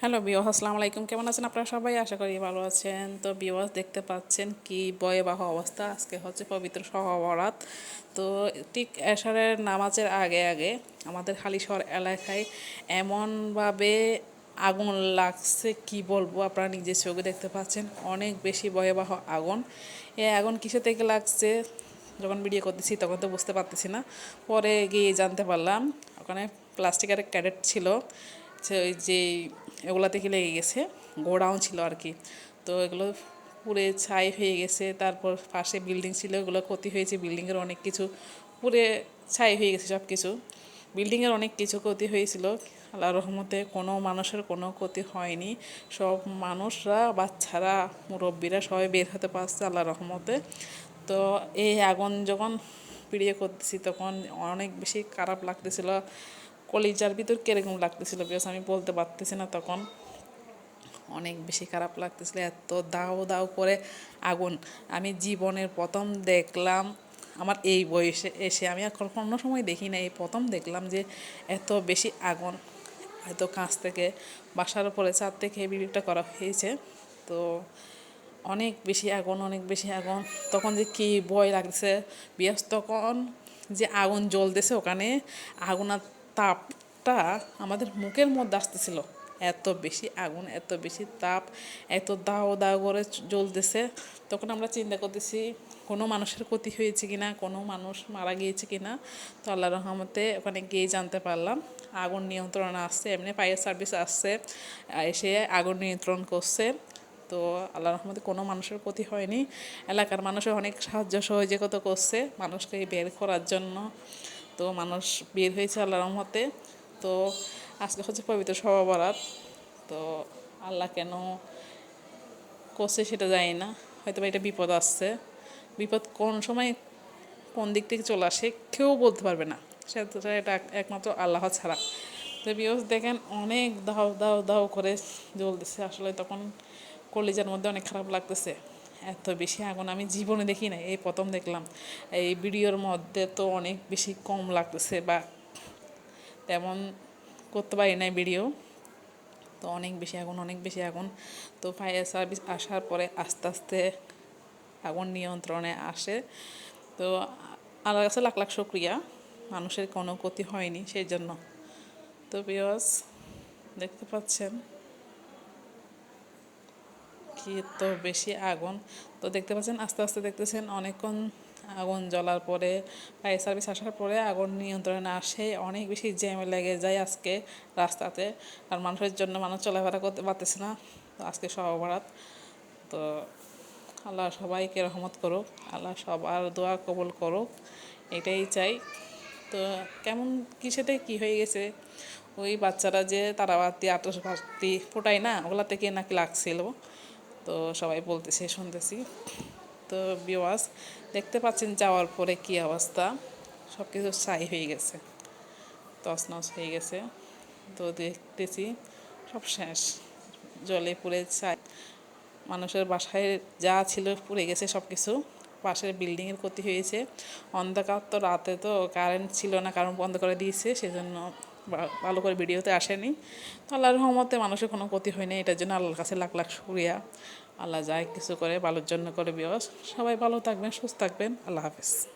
Hello বিওয়াস আসসালামু আলাইকুম। কেমন আছেন আপনারা সবাই? আশা করি ভালো আছেন। তো বিওয়াস দেখতে পাচ্ছেন কি ভয়াবহ অবস্থা। আজকে হচ্ছে পবিত্র সহবরাত। তো ঠিক এশারের নামাজের আগে আগে আমাদের হালিশহর এলাকায় এমনভাবে আগুন লাগছে, কি বলব আপনারা নিজের চোখে দেখতে পাচ্ছেন? অনেক বেশি ভয়াবহ আগুন। এ আগুন কিসে থেকে লাগছে? যখন ভিডিও করতেছি তখন তো বুঝতে পারতেছি না। পরে গিয়ে জানতে পারলাম, ওখানে প্লাস্টিকের ক্যাডেট ছিল। যে এগুলা থেকে লেগে গেছে, গোডাউন ছিল আর কি। তো এগুলো পুরে ছাই হয়ে গেছে, তারপর পাশে বিল্ডিং ছিল, এগুলো ক্ষতি হয়েছে, বিল্ডিংয়ের অনেক কিছু পুরে ছাই হয়ে গেছে সব কিছু বিল্ডিংয়ের অনেক কিছু ক্ষতি হয়েছিল আল্লাহ রহমতে কোনো মানুষের কোনো ক্ষতি হয়নি। সব মানুষরা, বাচ্চারা, মুরব্বীরা সবাই বের হতে পারছে আল্লাহ রহমতে। তো এই আগুন যখন পিড়িয়ে করতেছি, তখন অনেক বেশি খারাপ লাগতেছিল। কলিজার ভিতর কীরকম লাগতেছিল? বিকজ আমি বলতে পারতেছি না তখন। অনেক বেশি খারাপ লাগতেছিল, এত দাও দাও করে আগুন। আমি জীবনের প্রথম দেখলাম, আমার এই বয়সে এসে, আমি আর অন্য সময় দেখি না এই প্রথম দেখলাম যে এত বেশি আগুন, এত কাছ থেকে, বাসার উপরে চার থেকে ভিডিওটা করা হয়েছে। তো অনেক বেশি আগুন, অনেক বেশি আগুন। তখন যে কী ভয় লাগছে বিয়াস তখন যে আগুন জ্বলতেছে ওখানে, আগুন আর তাপটা আমাদের মুখের মধ্যে আসতেছিল। এত বেশি আগুন, এত বেশি তাপ, এত দাও দাও করে জ্বলতেছে। তখন আমরা চিন্তা করতেছি, কোনো মানুষের ক্ষতি হয়েছে কিনা, কোনো মানুষ মারা গিয়েছে কিনা? তো আল্লাহ রহমতে ওখানে গিয়ে জানতে পারলাম, আগুন নিয়ন্ত্রণ আসছে এমনি ফায়ার সার্ভিস আসছে এসে আগুন নিয়ন্ত্রণ করছে। তো আল্লাহ রহমতে কোনো মানুষের ক্ষতি হয়নি। এলাকার মানুষের অনেক সাহায্য সহযোগিতা করছে মানুষকে বের করার জন্য। তো মানুষ বের হয়েছে আল্লাহ রহমতে। তো আজকে হচ্ছে পবিত্র সবাবরাত তো আল্লাহ কেন করছে সেটা জানি না। হয়তো এটা বিপদ আসছে। বিপদ কোন সময় কোন দিক থেকে চলে আসে কেউ বলতে পারবে না। সেটা এটা একমাত্র আল্লাহ ছাড়া। তো বিয়স দেখেন অনেক দাও দাও দাও করে জ্বলতেছে। আসলে তখন কলিজার মধ্যে অনেক খারাপ লাগতেছে। এত বেশি আগুন আমি জীবনে দেখি না এই প্রথম দেখলাম। এই ভিডিওর মধ্যে তো অনেক বেশি কম লাগতেছে বা তেমন করতে পারি নাই ভিডিও। তো অনেক বেশি আগুন, অনেক বেশি আগুন। তো ফায়ার সার্ভিস আসার পরে আস্তে আস্তে আগুন নিয়ন্ত্রণে আসে। তো আল্লাহ কাছে লাখ লাখ শুক্রিয়া। মানুষের কোনো ক্ষতি হয়নি সেই জন্য তো বিয়স দেখতে পাচ্ছেন। কি তো বেশি আগুন। তো দেখতে পাচ্ছেন, আস্তে আস্তে দেখতেছেন অনেকক্ষণ আগুন জ্বলার পরে, ফায়ার সার্ভিস আসার পরে আগুন নিয়ন্ত্রণে আসে। অনেক বেশি জ্যাম লেগে যায় আজকে রাস্তাতে আর মানুষের জন্য মানুষ চলাফেরা করতে পারতেছে না। তো আজকে সব সহবরাত তো আল্লাহ সবাইকে রহমত করুক, আল্লাহ সবার দোয়া কবল করুক, এটাই চাই। তো কেমন কিসেতে কি হয়ে গেছে? ওই বাচ্চারা যে তারাবাতি আতসবাতি ফোটায় না ওগুলা থেকে নাকি লাগছিল? তো সবাই বলতেছে, শুনতেছি। তো বিওয়াজ দেখতে পাচ্ছেন যাওয়ার পরে কি অবস্থা? সব কিছু ছাই হয়ে গেছে, তছনছ হয়ে গেছে। তো দেখতেছি সব শেষ, জলে পুড়ে ছাই। মানুষের বাসায় যা ছিল পুড়ে গেছে সব কিছু পাশের বিল্ডিংয়ের ক্ষতি হয়েছে। অন্ধকার তো রাতে তো কারেন্ট ছিল না কারণ বন্ধ করে দিয়েছে, সেজন্য ভালো করে ভিডিওতে আসেনি। তো আল্লাহর রহমতে মানুষের কোনো ক্ষতি হয়নি এটার জন্য আল্লাহর কাছে লাখ লাখ শুক্রিয়া। আল্লাহ যাই কিছু করে ভালোর জন্য করে বিয়স। সবাই ভালো থাকবেন, সুস্থ থাকবেন। আল্লাহ হাফিজ।